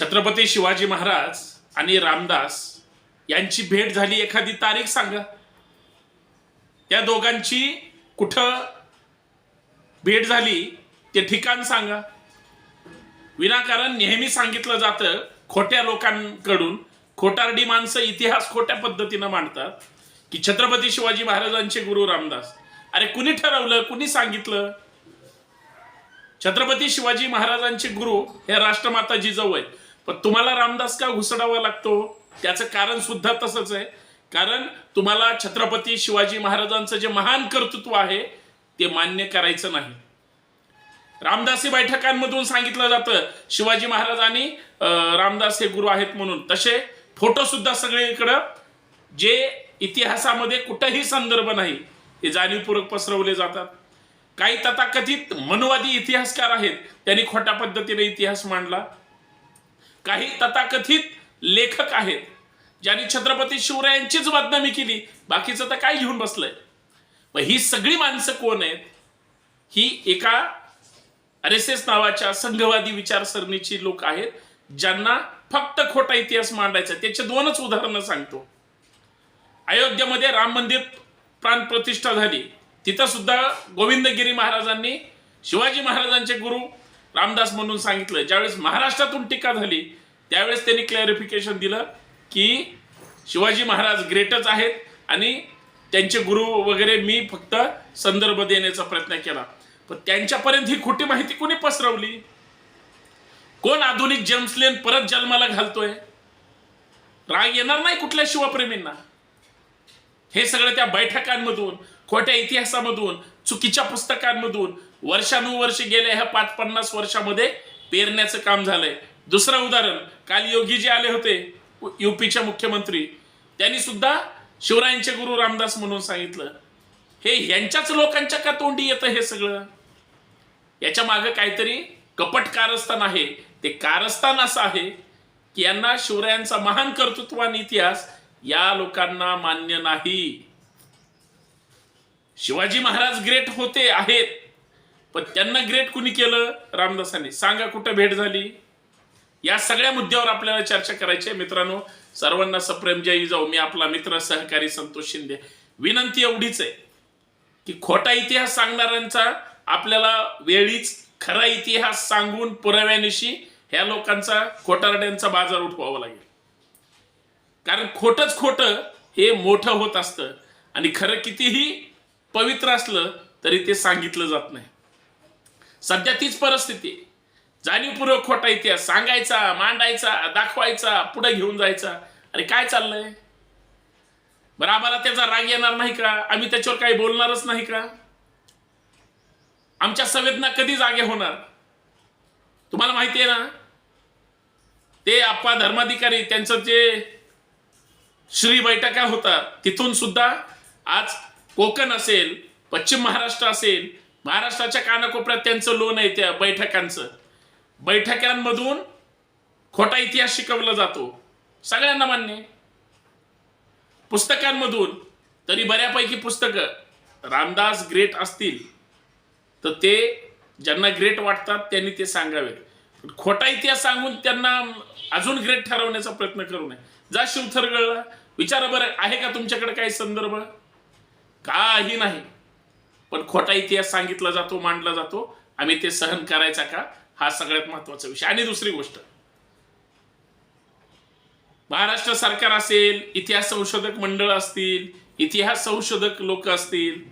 छत्रपती शिवाजी महाराज आणि रामदास यांची भेट झाली एखादी तारीख सांगा. त्या दोघांची कुठं भेट झाली ते ठिकाण सांगा. विनाकारण नेहमी सांगितलं जातं खोट्या लोकांकडून खोटारडी माणसं इतिहास खोट्या पद्धतीनं मांडतात की छत्रपती शिवाजी महाराजांचे गुरु रामदास. अरे कुणी ठरवलं कुणी सांगितलं? छत्रपती शिवाजी महाराजांचे गुरु हे राष्ट्रमाता जिजाऊ आहेत. पण तुम्हाला रामदास का घुसडावा लागतो? त्याचं कारण सुद्धा तसंच आहे. कारण तुम्हाला छत्रपती शिवाजी महाराजांचं जे महान कर्तृत्व आहे ते मान्य करायचं नाही. रामदासी बैठकांमधून सांगितलं जातं शिवाजी महाराज आणि रामदास हे गुरु आहेत म्हणून. तसे फोटो सुद्धा सगळीकडं जे इतिहासामध्ये कुठंही संदर्भ नाही हे जाणीवपूर्वक पसरवले जातात. काही तथाकथित मनवादी इतिहासकार आहेत त्यांनी खोट्या पद्धतीने इतिहास मांडला. काही तथाकथित लेखक आहेत ज्यांनी छत्रपती शिवरायांचीच बदनामी केली. बाकीचं तर काय घेऊन बसलंय? मग ही सगळी माणसं कोण आहेत? ही एका आर एस एस नावाच्या संघवादी विचारसरणीची लोक आहेत ज्यांना फक्त खोटा इतिहास मांडायचा त्याचे दोनच उदाहरणं सांगतो. अयोध्येमध्ये राम मंदिर प्राण प्रतिष्ठा झाली. तिथं सुद्धा गोविंदगिरी महाराजांनी शिवाजी महाराजांचे गुरु रामदास म्हणून सांगितलं ज्यावेळेस महाराष्ट्रातून टीका झाली त्यावेळेस त्यांनी क्लॅरिफिकेशन दिलं की शिवाजी महाराज ग्रेटच आहेत आणि त्यांचे गुरु वगैरे मी फक्त संदर्भ देण्याचा प्रयत्न केला. पण त्यांच्यापर्यंत ही खोटी माहिती कोणी पसरवली? कोण आधुनिक जेम्स लेन परत जन्माला घालतोय? राग येणार नाही कुठल्या शिवप्रेमींना? हे सगळं त्या बैठकांमधून खोट्या इतिहासामधून चुकीच्या पुस्तकांमधून वर्षानुवर्ष गेल्या ह्या पाच पन्नास वर्षामध्ये पेरण्याचं काम झालंय. दुसरं उदाहरण काल योगीजी आले होते युपीचे मुख्यमंत्री. त्यांनी सुद्धा शिवरायांचे गुरु रामदास म्हणून सांगितलं. हे यांच्याच लोकांच्या का तोंडी येतं हे सगळं? याच्या मागे काहीतरी कपट कारस्थान आहे. ते कारस्थान असं आहे की यांना शिवरायांचा महान कर्तृत्व आणि इतिहास या लोकांना मान्य नाही. शिवाजी महाराज ग्रेट होते आहेत. पण त्यांना ग्रेट कुणी केलं? रामदासांनी. सांगा कुठं भेट झाली? या सगळ्या मुद्द्यावर आपल्याला चर्चा करायची आहे. मित्रांनो सर्वांना सप्रेम जयी जाऊ. मी आपला मित्र सहकारी संतोष शिंदे. विनंती एवढीच आहे की खोटा इतिहास सांगणाऱ्यांचा आपल्याला वेळीच खरा इतिहास सांगून पुराव्यानिशी ह्या लोकांचा खोटारड्यांचा बाजार उठवावा लागेल. कारण खोटच खोटं हे मोठं होत असतं. आणि खरं कितीही पवित्र असलं तरी ते सांगितलं जात नाही. सध्या तीच परिस्थिती जाणीवपूर्वक खोटा इतिहास सांगायचा मांडायचा दाखवायचा पुढे घेऊन जायचा. अरे काय चाललंय? बरं आम्हाला त्याचा राग येणार नाही का? आम्ही त्याच्यावर काही बोलणारच नाही का? आमच्या संवेदना कधी जागे होणार? तुम्हाला माहिती आहे ना? ते आप्पा धर्माधिकारी त्यांचं जे श्री बैठका होतात तिथून सुद्धा आज कोकण असेल पश्चिम महाराष्ट्र असेल महाराष्ट्राच्या कानाकोपऱ्यात त्यांचं लोन आहे त्या बैठकांचं. बैठकांमधून खोटा इतिहास शिकवला जातो. सगळ्यांना मान्य पुस्तकांमधून तरी बऱ्यापैकी पुस्तकं रामदास ग्रेट असतील तर ते ज्यांना ग्रेट वाटतात त्यांनी ते सांगावेत. खोटा इतिहास सांगून त्यांना अजून ग्रेट ठरवण्याचा प्रयत्न करू नये. जा शिवथरगळला विचारा बरं आहे का तुमच्याकडे काही संदर्भ? काही नाही. पण खोटा इतिहास सांगितला जातो मांडला जातो. आम्ही ते सहन करायचा का? हा सगळ्यात महत्त्वाचा विषय. आणि दुसरी गोष्ट. महाराष्ट्र सरकार असेल इतिहास संशोधक मंडळ असतील इतिहास संशोधक लोक असतील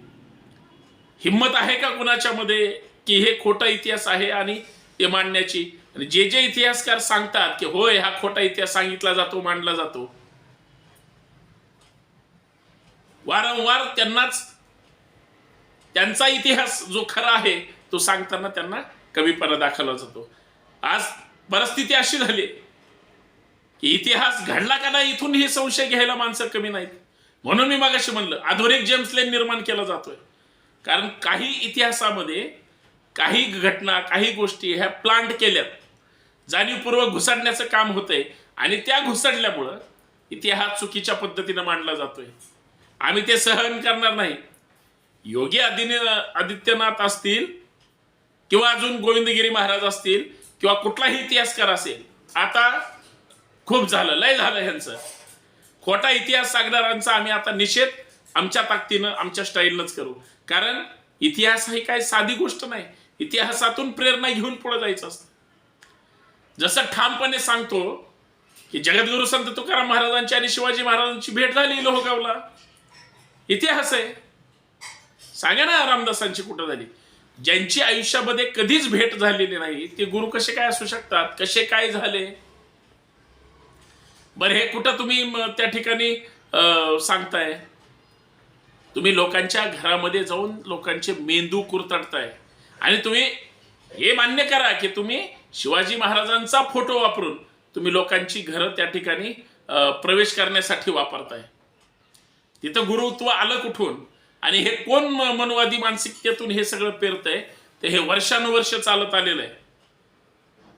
हिंमत आहे का कुणाच्या मध्ये की हे खोटा इतिहास आहे आणि ते मांडण्याची? आणि जे जे इतिहासकार सांगतात की होय हा खोटा इतिहास सांगितला जातो मांडला जातो. वारंवार त्यांनाच त्यांचा इतिहास जो खरा आहे तो सांगताना त्यांना कमीपणा दाखवला जातो. आज परिस्थिती अशी झाली की इतिहास घडला का नाही इथून हे संशय घ्यायला माणसं कमी नाहीत. म्हणून मी मागाशी म्हणलं आधुनिक जेम्स लेन निर्माण केला जातोय. कारण काही इतिहासामध्ये काही घटना काही गोष्टी ह्या प्लांट केल्यात. जाणीवपूर्वक घुसडण्याचं काम होतंय आणि त्या घुसडल्यामुळं इतिहास चुकीच्या पद्धतीनं मांडला जातोय. आम्ही ते सहन करणार नाही. योगी आदित्य आदित्यनाथ असतील किंवा अजून गोविंदगिरी महाराज असतील किंवा कुठलाही इतिहासकार असेल आता खूप झालं लय झालं ह्यांचं. खोटा इतिहास सांगणाऱ्यांचा आम्ही आता निषेध आमच्या ताकदीनं आमच्या स्टाईलनंच करू. कारण इतिहास ही काय साधी गोष्ट नाही. इतिहासातून प्रेरणा घेऊन पुढे जायचं असतं. जसं ठामपणे सांगतो की जगद्गुरु संत तुकाराम महाराजांची आणि शिवाजी महाराजांची भेट झाली लोहगावला. इतिहास आहे. सांगा ना रामदासांची कुठं झाली. ज्यांची आयुष्यामध्ये कधीच भेट झालेली नाही ते गुरु कसे काय असू शकतात? कसे काय झाले? बरं हे कुठं तुम्ही त्या ठिकाणी सांगताय? तुम्ही लोकांच्या घरामध्ये जाऊन लोकांचे मेंदू कुरतडताय. आणि तुम्ही हे मान्य करा की तुम्ही शिवाजी महाराजांचा फोटो वापरून तुम्ही लोकांची घरं त्या ठिकाणी प्रवेश करण्यासाठी वापरताय. तिथं गुरुत्व आलं कुठून? आणि हे कोण मनवादी मानसिकतेतून हे सगळं पेरतंय? ते हे वर्षानुवर्ष चालत आलेलं आहे.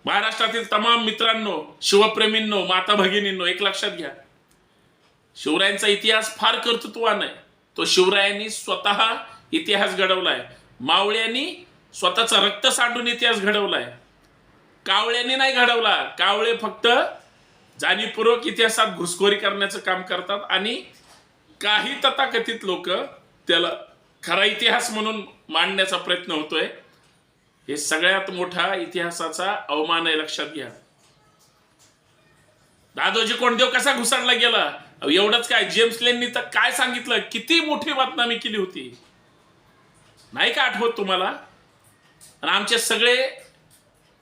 महाराष्ट्रातील तमाम मित्रांनो शिवप्रेमींनो माता भगिनींनो एक लक्षात घ्या. शिवरायांचा इतिहास फार कर्तृत्वान आहे. तो शिवरायांनी स्वतः इतिहास घडवलाय. मावळ्यांनी स्वतःचा रक्त सांडून इतिहास घडवलाय. कावळ्यांनी नाही घडवला. कावळे फक्त जाणीवपूर्वक इतिहासात घुसखोरी करण्याचं काम करतात आणि काही तथाकथित लोक त्याला खरा इतिहास म्हणून मांडण्याचा प्रयत्न होतोय. हे सगळ्यात मोठा इतिहासाचा अवमान आहे लक्षात घ्या. दादोजी कोंडदेव कसा घुसाडला गेला? एवढंच काय? जेम्स लेननी तर काय सांगितलं? किती मोठी बातमी केली होती. नाही का आठवत तुम्हाला? आणि आमचे सगळे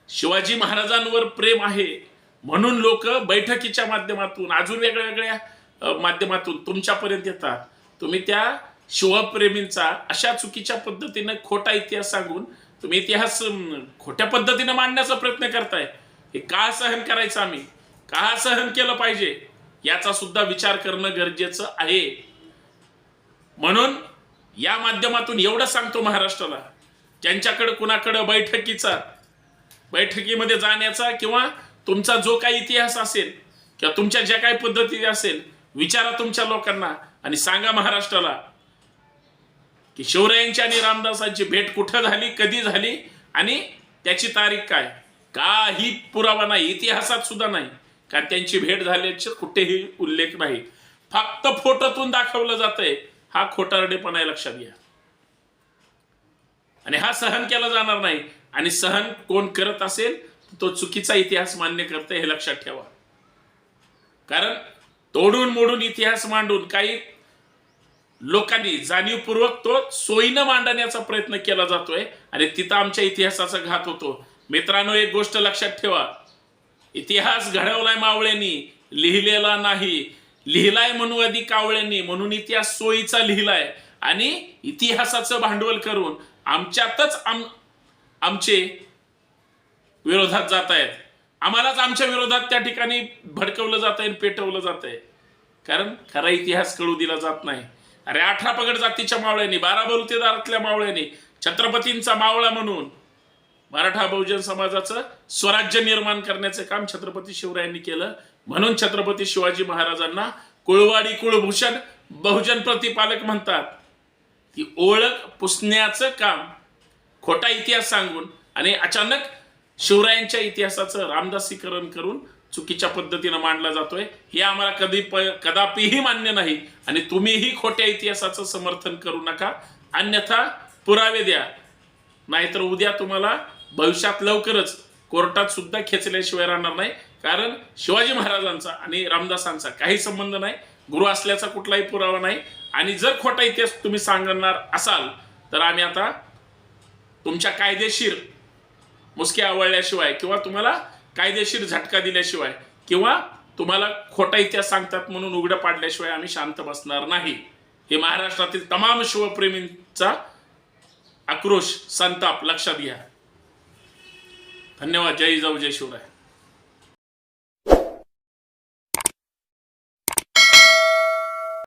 शिवाजी महाराजांवर प्रेम आहे म्हणून लोक बैठकीच्या माध्यमातून अजून वेगळ्या वेगळ्या माध्यमातून तुमच्यापर्यंत येतात. तुम्ही त्या शिवप्रेमींचा अशा चुकीच्या पद्धतीनं खोटा इतिहास सांगून तुम्ही इतिहास खोट्या पद्धतीनं मांडण्याचा प्रयत्न करताय. हे का सहन करायचं आम्ही? का सहन केलं पाहिजे? याचा सुद्धा विचार करणं गरजेचं आहे. म्हणून या माध्यमातून एवढं सांगतो महाराष्ट्राला ज्यांच्याकडं कुणाकडं बैठकीचा बैठकीमध्ये जाण्याचा किंवा तुमचा जो काही इतिहास असेल किंवा तुमच्या ज्या काही पद्धती असेल विचारा तुमच्या लोकांना आणि सांगा महाराष्ट्राला की शिवरायांची आणि रामदासांची भेट कुठं झाली कधी झाली आणि त्याची तारीख काय? काही पुरावा नाही इतिहासात सुद्धा नाही. कारण त्यांची भेट झाल्याचे कुठेही उल्लेख नाही. फक्त फोटोतून दाखवलं जातंय हा खोटारडेपणा आहे लक्षात घ्या. आणि हा सहन केला जाणार नाही. आणि सहन कोण करत असेल तो चुकीचा इतिहास मान्य करते हे लक्षात ठेवा. कारण तोडून मोडून इतिहास मांडून काही लोकांनी जाणीवपूर्वक तो सोयीनं मांडण्याचा प्रयत्न केला जातोय आणि तिथं आमच्या इतिहासाचा घात होतो. मित्रांनो एक गोष्ट लक्षात ठेवा. इतिहास घडवलाय मावळ्यांनी लिहिलेला नाही. लिहिलाय मनुवादी कावळ्यांनी म्हणून इतिहास सोयीचा लिहिलाय. आणि इतिहासाचं भांडवल करून आमच्यातच आम आमचे विरोधात जात आहेत. आम्हालाच आमच्या विरोधात त्या ठिकाणी भडकवलं जात आहे पेटवलं जात आहे कारण खरा इतिहास कळू दिला जात नाही. अरे अठरा पगड जातीच्या मावळ्यांनी बारा बलुतेदारातल्या मावळ्यांनी छत्रपतींचा मावळा म्हणून मराठा बहुजन समाजाचं स्वराज्य निर्माण करण्याचं काम छत्रपती शिवरायांनी केलं. म्हणून छत्रपती शिवाजी महाराजांना कुळवाडी कुळभूषण बहुजन प्रतिपालक म्हणतात. ती ओळख पुसण्याचं काम खोटा इतिहास सांगून आणि अचानक शिवरायांच्या इतिहासाचं रामदासीकरण करून चुकीच्या पद्धतीनं मांडला जातोय हे आम्हाला कधी कदापिही मान्य नाही. आणि तुम्हीही खोट्या इतिहासाचं समर्थन करू नका. अन्यथा पुरावे द्या. नाहीतर उद्या तुम्हाला भविष्यात लवकरच कोर्टात सुद्धा खेचल्याशिवाय राहणार नाही. कारण शिवाजी महाराजांचा आणि रामदासांचा काही संबंध नाही. गुरु असल्याचा कुठलाही पुरावा नाही. आणि जर खोटा इतिहास तुम्ही सांगणार असाल तर आम्ही आता तुमच्या कायदेशीर मुसक्या आवळल्याशिवाय किंवा तुम्हाला कायदेशीर झटका दिल्याशिवाय किंवा तुम्हाला खोटा इतिहास सांगतात म्हणून उघडं पाडल्याशिवाय आम्ही शांत बसणार नाही. हे महाराष्ट्रातील तमाम शिवप्रेमींचा आक्रोश संताप लक्षात घ्या. धन्यवाद. जय जाऊ जय शिवराय.